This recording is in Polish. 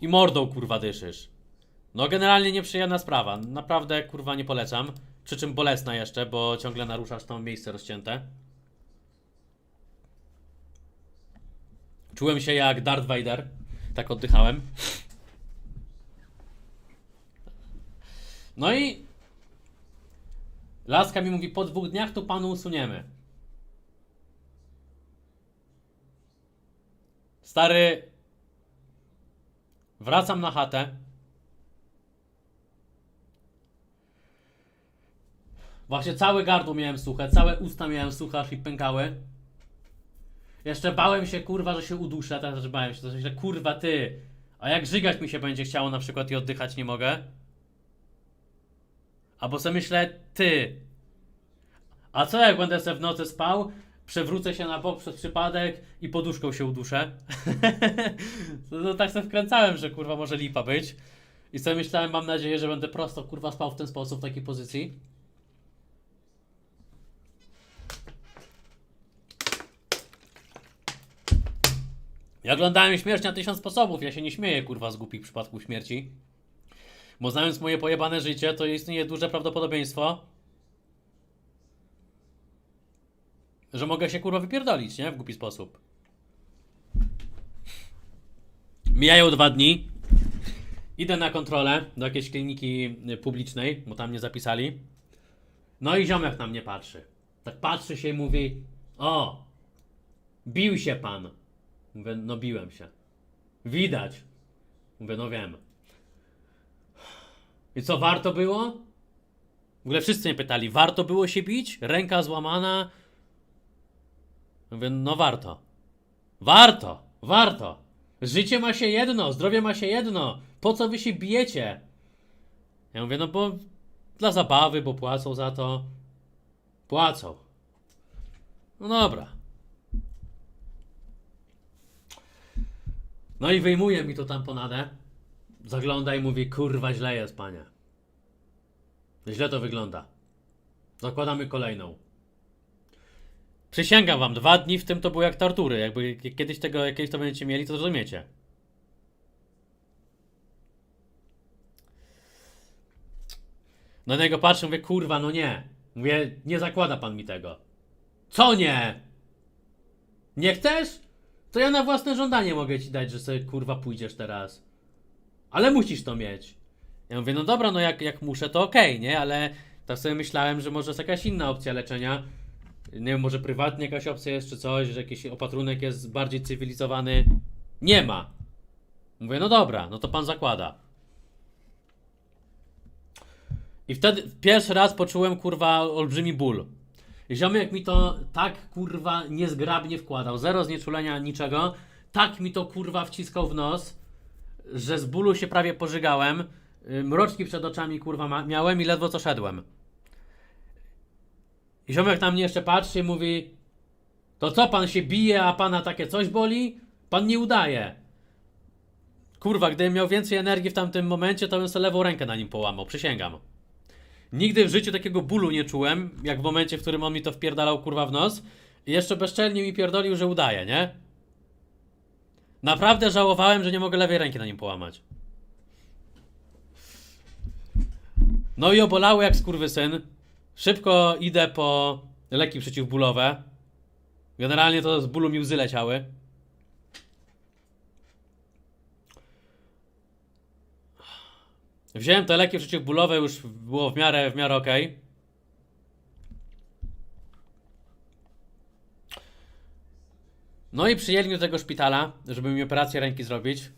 i mordą kurwa dyszysz. No generalnie nieprzyjemna sprawa. Naprawdę kurwa nie polecam. Przy czym bolesna jeszcze, bo ciągle naruszasz to miejsce rozcięte. Czułem się jak Darth Vader. Tak oddychałem. No i Laska mi mówi, po dwóch dniach to panu usuniemy. Stary, wracam na chatę. Właśnie całe gardło miałem suche, całe usta miałem suche, aż mi pękały. Jeszcze bałem się, kurwa, że się uduszę, teraz też bałem się, że kurwa ty, a jak żygać mi się będzie chciało na przykład i oddychać nie mogę? Albo sobie myślę, ty, a co jak będę sobie w nocy spał, przewrócę się na bok przez przypadek i poduszką się uduszę? to, to tak sobie wkręcałem, że kurwa może lipa być. I sobie myślałem, mam nadzieję, że będę prosto kurwa spał w ten sposób, w takiej pozycji. Ja oglądałem śmierć na tysiąc sposobów. Ja się nie śmieję, kurwa, z głupich przypadków śmierci. Bo znając moje pojebane życie, to istnieje duże prawdopodobieństwo, że mogę się kurwa wypierdolić, nie? W głupi sposób. Mijają dwa dni. Idę na kontrolę do jakiejś kliniki publicznej, bo tam mnie zapisali. No i ziomek na mnie patrzy. Tak patrzy się i mówi: O, bił się pan. Mówię, no biłem się. Widać. Mówię, no wiem. I co, warto było? W ogóle wszyscy mnie pytali, warto było się bić? Ręka złamana? Mówię, no warto. Warto, warto. Życie ma się jedno, zdrowie ma się jedno. Po co wy się bijecie? Ja mówię, no bo dla zabawy, bo płacą za to. Płacą. No dobra. No i wyjmuje mi to tamponadę. Zagląda i mówi, kurwa, źle jest, panie. Źle to wygląda. Zakładamy kolejną. Przysięgam wam, dwa dni w tym to były jak tortury. Jakby kiedyś tego, jakieś to będziecie mieli, to zrozumiecie. No na niego patrzę, mówię, kurwa, no nie. Mówię, nie zakłada pan mi tego. Co nie? Nie chcesz? To ja na własne żądanie mogę ci dać, że sobie kurwa pójdziesz teraz. Ale musisz to mieć. Ja mówię, no dobra, no jak, jak muszę, to okej, nie? Ale tak sobie myślałem, że może jest jakaś inna opcja leczenia. Nie wiem, może prywatnie jakaś opcja jest, czy coś, że jakiś opatrunek jest bardziej cywilizowany. Nie ma. Mówię, no dobra, no to pan zakłada. I wtedy pierwszy raz poczułem, kurwa, olbrzymi ból. Ziomek mi to tak, kurwa, niezgrabnie wkładał. Zero znieczulenia, niczego. Tak mi to, kurwa, wciskał w nos, że z bólu się prawie pożygałem. Mroczki przed oczami, kurwa, miałem i ledwo co szedłem. I ziomek na mnie jeszcze patrzy i mówi To co, pan się bije, a pana takie coś boli? Pan nie udaje. Kurwa, gdybym miał więcej energii w tamtym momencie, to bym sobie lewą rękę na nim połamał, przysięgam. Nigdy w życiu takiego bólu nie czułem, jak w momencie, w którym on mi to wpierdalał kurwa w nos. I jeszcze bezczelnie mi pierdolił, że udaje, nie? Naprawdę żałowałem, że nie mogę lewej ręki na nim połamać. No i obolały jak skurwysyn. Szybko idę po leki przeciwbólowe. Generalnie to z bólu mi łzy leciały. Wziąłem te leki przeciwbólowe, już było w miarę, w miarę okej. No i przyjęli mnie do tego szpitala, żeby mi operację ręki zrobić.